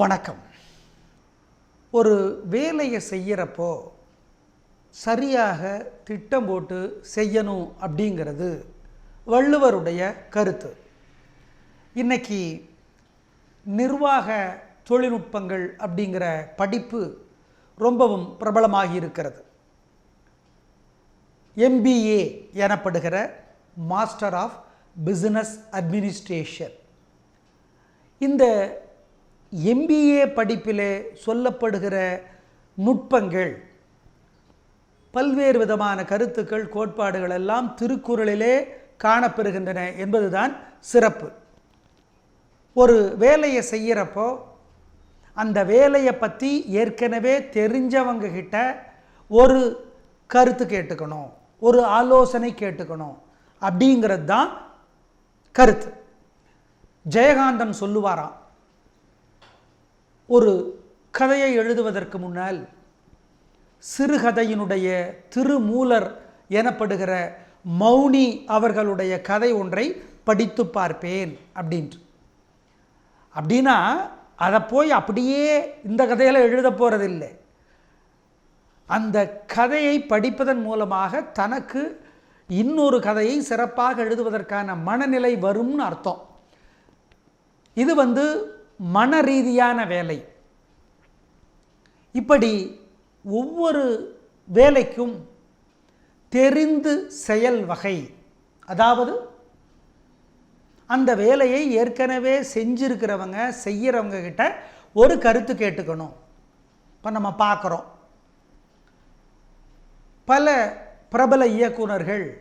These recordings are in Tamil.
வணக்கம். ஒரு வேலையை செய்கிறப்போ சரியாக திட்டம் போட்டு செய்யணும் அப்படிங்கிறது வள்ளுவருடைய கருத்து. இன்னைக்கு நிர்வாக தொழில்நுட்பங்கள் அப்படிங்கிற படிப்பு ரொம்பவும் பிரபலமாகி இருக்கிறது எம்பிஏ எனப்படுகிற மாஸ்டர் ஆஃப் பிஸ்னஸ் அட்மினிஸ்ட்ரேஷன் இந்த எம்பிஏ படிப்பிலே சொல்லப்படுகிற நுட்பங்கள் பல்வேறு விதமான கருத்துக்கள் கோட்பாடுகள் எல்லாம் திருக்குறளிலே காணப்பெறுகின்றன என்பதுதான் சிறப்பு. ஒரு வேலையை செய்கிறப்போ அந்த வேலையை பற்றி ஏற்கனவே தெரிஞ்சவங்க கிட்ட ஒரு கருத்து கேட்டுக்கணும் ஒரு ஆலோசனை கேட்டுக்கணும் அப்படிங்கிறது தான் கருத்து. ஜெயகாந்தன் சொல்லுவாராம் ஒரு கதையை எழுதுவதற்கு முன்னால் சிறுகதையினுடைய திருமூலர் எனப்படுகிற மௌனி அவர்களுடைய கதை ஒன்றை படித்து பார்ப்பேன் அப்படின்ட்டு. அப்படின்னா அதை போய் அப்படியே இந்த கதையில் எழுத போகிறதில்லை அந்த கதையை படிப்பதன் மூலமாக தனக்கு இன்னொரு கதையை சிறப்பாக எழுதுவதற்கான மனநிலை வரும்னு அர்த்தம். இது வந்து மன ரீதியான வேலை. இப்படி ஒவ்வொரு வேலைக்கும் தெரிந்து செயல் வகை. அதாவது அந்த வேலையை ஏற்கனவே செஞ்சிருக்கிறவங்க செய்கிறவங்க கிட்ட ஒரு கருத்து கேட்டுக்கணும். இப்போ நம்ம பார்க்குறோம் பல பிரபல இயக்குனர்கள்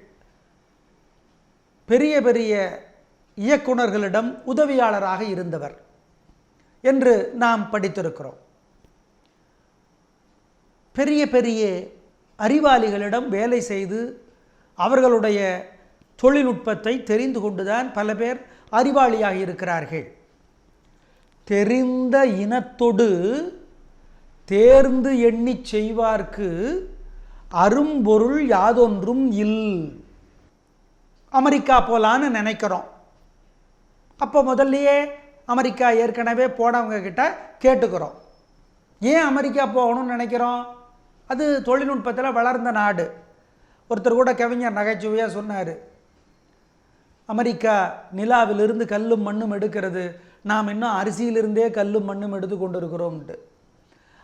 பெரிய பெரிய இயக்குனர்களிடம் உதவியாளராக இருந்தவர். என்று நாம் படித்திருக்கிறோம். பெரிய பெரிய அறிவாளிகளிடம் வேலை செய்து அவர்களுடைய தொழில்நுட்பத்தை தெரிந்து கொண்டுதான் பல பேர் அறிவாளியாக இருக்கிறார்கள். தெரிந்த இனத்தொடு தேர்ந்து எண்ணிச் செய்வார்க்கு அரும்பொருள் யாதொன்றும் இல். அமெரிக்கா போலான்னு நினைக்கிறோம். அப்போ முதல்லையே அமெரிக்கா ஏற்கனவே போனவங்க கிட்ட கேட்டுக்கிறோம். ஏன் அமெரிக்கா போகணும்னு நினைக்கிறோம்? அது தொழில்நுட்பத்தில் வளர்ந்த நாடு. ஒருத்தர் கூட கவிஞர் நகைச்சுவையாக சொன்னார். அமெரிக்கா நிலாவிலிருந்து கல்லும் மண்ணும் எடுக்கிறது. நாம் இன்னும் அரிசியிலிருந்தே கல்லும் மண்ணும் எடுத்து கொண்டு இருக்கிறோம்ட்டு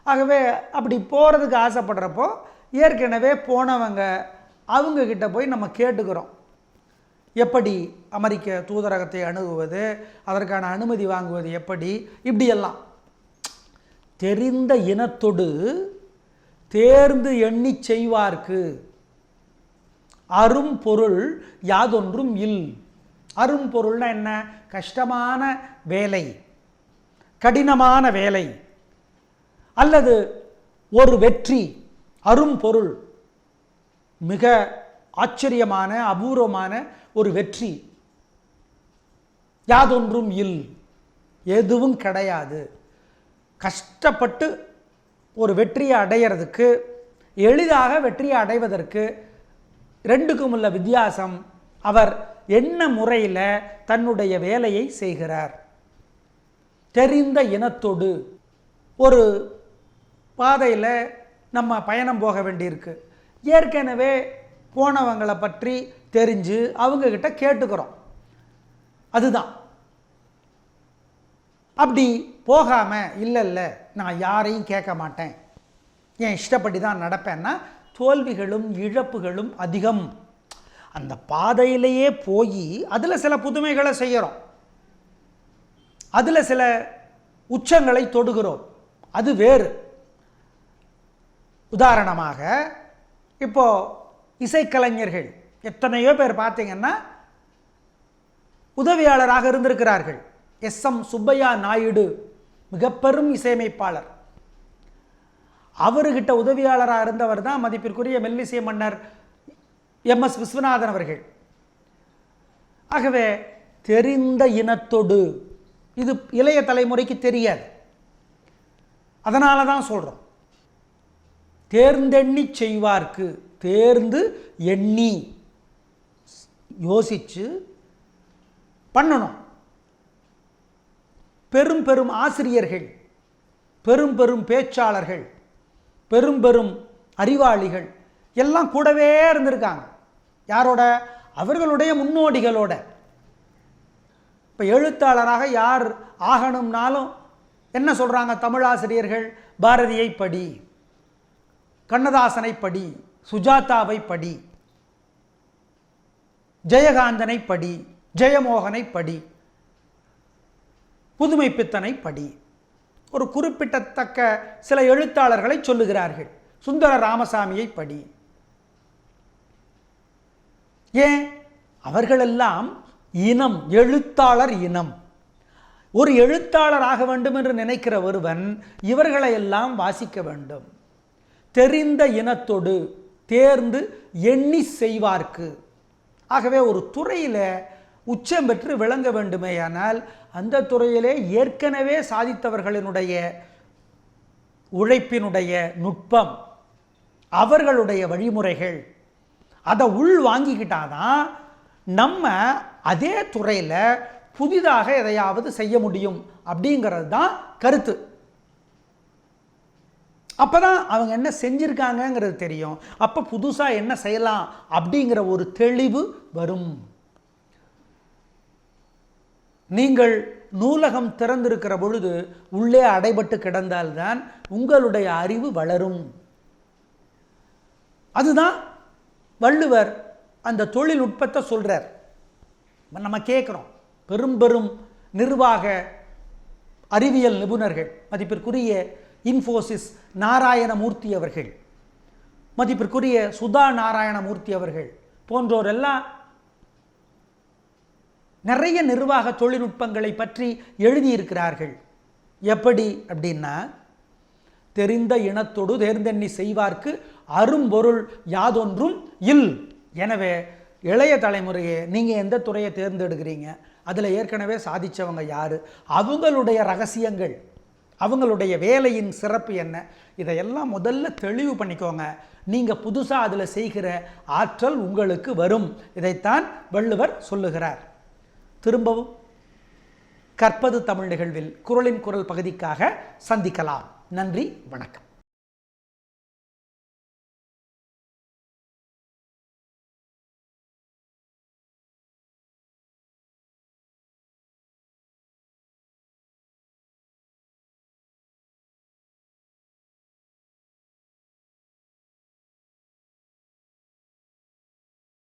ஆகவே அப்படி போகிறதுக்கு ஆசைப்படுறப்போ ஏற்கனவே போனவங்க அவங்கக்கிட்ட போய் நம்ம கேட்டுக்கிறோம். எப்படி அமெரிக்க தூதரகத்தை அணுகுவது அதற்கான அனுமதி வாங்குவது எப்படி இப்படியெல்லாம். தெரிந்த இனத்தொடு தேர்ந்து எண்ணி செய்வார்க்கு. அரும் பொருள் யாதொன்றும் இல். அரும் பொருள்னா என்ன? கஷ்டமான வேலை. கடினமான வேலை. அல்லது ஒரு வெற்றி அரும் பொருள். மிக ஆச்சரியமான அபூர்வமான ஒரு வெற்றி. யாதொன்றும் இல் எதுவும் கிடையாது. கஷ்டப்பட்டு ஒரு வெற்றியை அடையிறதுக்கு எளிதாக வெற்றியை அடைவதற்கு ரெண்டுக்கும் உள்ள வித்தியாசம் அவர் என்ன முறையில் தன்னுடைய வேலையை செய்கிறார். தெரிந்த இனத்தோடு. ஒரு பாதையில் நம்ம பயணம் போக வேண்டியிருக்கு. ஏற்கனவே போனவங்களை பற்றி தெரிஞ்சு அவங்கக்கிட்ட கேட்டுக்கிறோம். அதுதான். அப்படி போகாமல் இல்லை இல்லை நான் யாரையும் கேட்க மாட்டேன். என் இஷ்டப்படி தான் நடப்பேன்னா தோல்விகளும் இழப்புகளும் அதிகம். அந்த பாதையிலேயே போய் அதில் சில புதுமைகளை செய்கிறோம் அதில் சில உச்சங்களை தொடுகிறோம். அது வேறு. உதாரணமாக இப்போ இசைக்கலைஞர்கள். எத்தனையோ பேர் பார்த்தீங்கன்னா உதவியாளராக இருந்திருக்கிறார்கள். எஸ். எம். சுப்பையா நாயுடு மிக பெரும் இசையமைப்பாளர். அவர்கிட்ட உதவியாளராக இருந்தவர் தான் மதிப்பிற்குரிய மெல்லிசை மன்னர் எம். எஸ். விஸ்வநாதன் அவர்கள். ஆகவே தெரிந்த இனத்தொடு இது இளைய தலைமுறைக்கு தெரியாது. அதனால தான் சொல்கிறோம் தேர்ந்தெண்ணி செய்வார்க்கு. தேர்ந்து எண்ணி யோசித்து பண்ணணும். பெரும் பெரும் ஆசிரியர்கள் பெரும் பெரும் பேச்சாளர்கள் பெரும் பெரும் அறிவாளிகள் எல்லாம் கூடவே இருந்திருக்காங்க. யாரோட? அவர்களுடைய முன்னோடிகளோட. இப்போ எழுத்தாளராக யார் ஆகணும்னாலும் என்ன சொல்கிறாங்க தமிழாசிரியர்கள்? பாரதியை படி கண்ணதாசனை படி சுஜாதாவை படி ஜெயகாந்தனை படி ஜெயமோகனை படி புதுமை பித்தனை படி. ஒரு குறிப்பிடத்தக்க சில எழுத்தாளர்களை சொல்லுகிறார்கள். சுந்தர ராமசாமியை படி. ஏன்? அவர்களெல்லாம் இனம் எழுத்தாளர் இனம். ஒரு எழுத்தாளர் ஆக வேண்டும் என்று நினைக்கிற ஒருவன் இவர்களை எல்லாம் வாசிக்க வேண்டும். தெரிந்த இனத்தொடு தேர்ந்து எண்ணி செய்வார்க்கு. ஆகவே ஒரு துறையில் உச்சம் பெற்று விளங்க வேண்டுமேயானால் அந்த துறையிலே ஏற்கனவே சாதித்தவர்களினுடைய உழைப்பினுடைய நுட்பம் அவர்களுடைய வழிமுறைகள் அதை உள் வாங்கிக்கிட்டாதான் நம்ம அதே துறையில் புதிதாக எதையாவது செய்ய முடியும் அப்படிங்கிறது தான் கருத்து. அப்பதான் அவங்க என்ன செஞ்சுருக்காங்கங்கிறது தெரியும். அப்போ புதுசாக என்ன செய்யலாம் அப்படிங்கிற ஒரு தெளிவு வரும். நீங்கள் நூலகம் திறந்திருக்கிற பொழுது உள்ளே அடைபட்டு கிடந்தால்தான் உங்களுடைய அறிவு வளரும். அதுதான் வள்ளுவர் அந்த தொழில்நுட்பத்தை சொல்றார். நம்ம கேட்குறோம். பெரும் பெரும் நிர்வாக அறிவியல் நிபுணர்கள் மதிப்பிற்குரிய இன்ஃபோசிஸ் நாராயணமூர்த்தி அவர்கள் மதிப்பிற்குரிய சுதா நாராயணமூர்த்தி அவர்கள் போன்றோரெல்லாம் நிறைய நிர்வாக தொழில்நுட்பங்களை பற்றி எழுதியிருக்கிறார்கள். எப்படி அப்படின்னா தெரிந்த இனத்தோடு தேர்ந்தெண்ணி செய்வார்க்கு அரும்பொருள் யாதொன்றும் இல். எனவே இளைய தலைமுறையே நீங்கள் எந்த துறையை தேர்ந்தெடுக்கிறீங்க? அதில் ஏற்கனவே சாதித்தவங்க யார்? அவங்களுடைய ரகசியங்கள். அவங்களுடைய வேலையின் சிறப்பு என்ன? இதையெல்லாம் முதல்ல தெளிவு பண்ணிக்கோங்க. நீங்கள் புதுசாக அதில் செய்கிற ஆற்றல் உங்களுக்கு வரும். இதைத்தான் வள்ளுவர் சொல்லுகிறார். திரும்பவும் கற்பது தமிழ் நிகழ்வில் குரலின் குரல் பகுதிக்காக சந்திக்கலாம். நன்றி வணக்கம்.